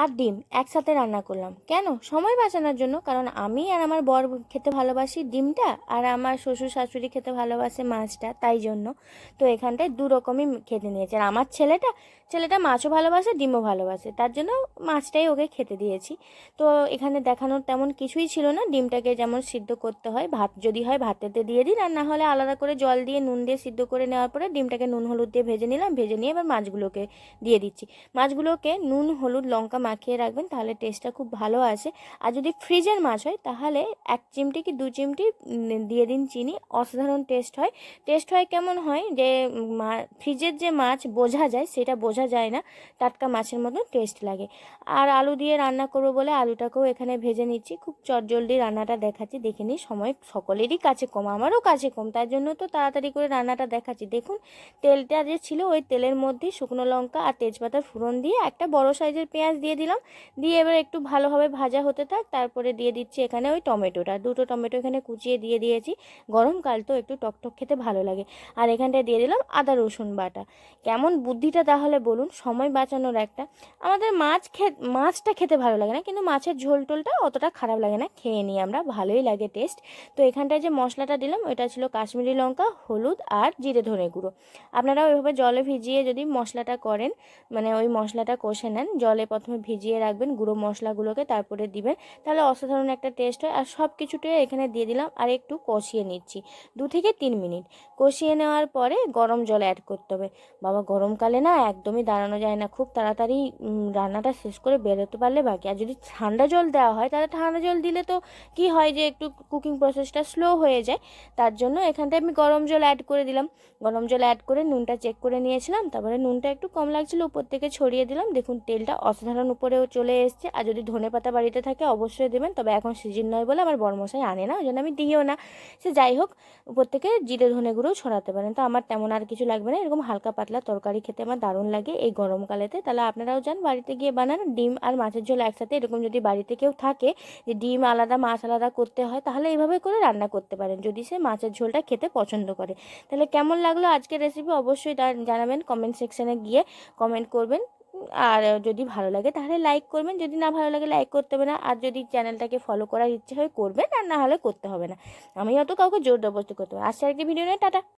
আর ডিম একসাথে রান্না করলাম। কেন? সময় বাঁচানোর জন্য, কারণ আমি আর আমার বর খেতে ভালোবাসি ডিমটা, আর আমার শ্বশুর শাশুড়ি খেতে ভালোবাসে মাছটা, তাই জন্য। তো এখানটায় দু রকমই খেতে নিয়েছে। আর আমার ছেলেটা ছেলেটা মাছও ভালোবাসে, ডিমও ভালোবাসে, তার জন্য মাছটাই ওকে খেতে দিয়েছি। তো এখানে দেখানোর তেমন কিছুই ছিল না। ডিমটাকে যেমন সিদ্ধ করতে হয়, ভাত যদি হয় ভাতেতে দিয়ে দিন, আর না হলে আলাদা করে জল দিয়ে নুন দিয়ে সিদ্ধ করে নেওয়ার পরে ডিমটাকে নুন হলুদ দিয়ে ভেজে নিলাম, ভেজে নিয়ে এবার মাছগুলোকে দিয়ে দিচ্ছি। মাছগুলোকে নুন, হলুদ, লঙ্কা মাখিয়ে রাখবেন, তাহলে টেস্টটা খুব ভালো আসে। আর যদি ফ্রিজের মাছ হয়, তাহলে এক চিমটি কি দু চিমটি দিয়ে দিন চিনি, অসাধারণ টেস্ট হয়। টেস্ট হয় কেমন হয় যে ফ্রিজের যে মাছ বোঝা যায়, সেটা বোঝা যায় না, টাটকা মাছের মতন টেস্ট লাগে। আর আলু দিয়ে রান্না করব বলে আলুটাকেও এখানে ভেজে নিচ্ছি, খুব চটজলদি রান্নাটা দেখাচ্ছি, দেখে নিই, সময় সকলেরই কাছে কম, আমারও কাছে কম তার জন্য তো তাড়াতাড়ি করে রান্নাটা দেখাচ্ছি। দেখুন, তেলটা যে ছিল, ওই তেলের মধ্যে শুকনো লঙ্কা আর তেজপাতার ফোড়ন দিয়ে একটা বড় সাইজের পেঁয়াজ দিয়ে দিলাম। দিয়ে এবার একটু ভালোভাবে ভাজা হতে থাক, তারপরে দিয়ে দিচ্ছি এখানে ওই টমেটোটা। দুটো টমেটো এখানে কুচিয়ে দিয়ে দিয়েছি। গরমকাল তো একটু টকটক খেতে ভালো লাগে। আর এখানটায় দিয়ে দিলাম আদা রসুন বাটা। কেমন বুদ্ধিটা তাহলে বলুন, সময় বাঁচানোর একটা। আমাদের মাছ খে, মাছটা খেতে ভালো লাগে না, কিন্তু মাছের ঝোল টোলটা অতটা খারাপ লাগে না, খেয়ে নিই আমরা, ভালোই লাগে টেস্ট তো এখানটায় যে মশলাটা দিলাম, ওইটা ছিল কাশ্মীরি লঙ্কা, হলুদ আর জিরে ধনে গুঁড়ো। আপনারা ওইভাবে জলে ভিজিয়ে যদি মশলাটা করেন মানে ওই মশলাটা কষে নেন, জলে প্রথমে ভিজিয়ে রাখবেন গুঁড়ো মশলাগুলোকে তারপরে দিবেন। তাহলে অসাধারণ একটা টেস্ট হয়। আর সব কিছুটাই এখানে দিয়ে দিলাম আর একটু কষিয়ে নিচ্ছি। দু থেকে তিন মিনিট। কষিয়ে নেওয়ার পরে গরম জল অ্যাড করতে হবে। বাবা গরমকালে না একদমই দাঁড়ানো যায় না। খুব তাড়াতাড়ি রান্নাটা শেষ করে বেরোতে পারলে বাকি। আর যদি ঠান্ডা জল দেওয়া হয়, তাহলে ঠান্ডা জল দিলে তো কি হয় যে একটু কুকিং প্রসেসটা স্লো হয়ে যায়। তার জন্য এখানটায় আমি গরম জল অ্যাড করে দিলাম। গরম জল অ্যাড করে নুনটা চেক করে নিয়েছিলাম। তারপরে নুনটা একটু কম লাগছিল, উপর থেকে ছড়িয়ে দিলাম। দেখুন তেলটা অসাধারণ উপরেও চলে এসছে। আর যদি ধনে পাতা বাড়িতে থাকে, অবশ্যই দেবেন। তবে এখন সিজন নয় বলে আমার বরমশাই আনে না ওই জন্য আমি দিইও না। সে যাই হোক, উপর থেকে জিরে ধনে গুঁড়ো ছড়াতে পারেন। তো আমার তেমন আর কিছু লাগবে না, এরকম হালকা পাতলা তরকারি খেতে আমার দারুণ লাগে এই গরমকালেতে তাহলে আপনারাও যান বাড়িতে গিয়ে বানান। ডিম আর মাছের ঝোল একসাথে এরকম যদি বাড়িতে কেউ থাকে, যে ডিম আলাদা, মাছ আলাদা করতে হয়, তাহলে এইভাবে করে রান্না করতে পারেন। যদি সে মাছের ঝোলটা খেতে পছন্দ করে। তাহলে কেমন লাগল আজকের রেসিপি অবশ্যই জানাবেন কমেন্ট সেকশানে গিয়ে কমেন্ট করবেন। আর যদি ভালো লাগে তাহলে লাইক করবেন, যদি না ভালো লাগে লাইক করতে হবে না, আর যদি চ্যানেলটাকে ফলো করার ইচ্ছে হয় করবেন, আর না হলে করতে হবে না। আমি অত কাউকে জোর জবরদস্তি করতে হবে আসছে আরেকটি ভিডিও নিয়ে, টাটা।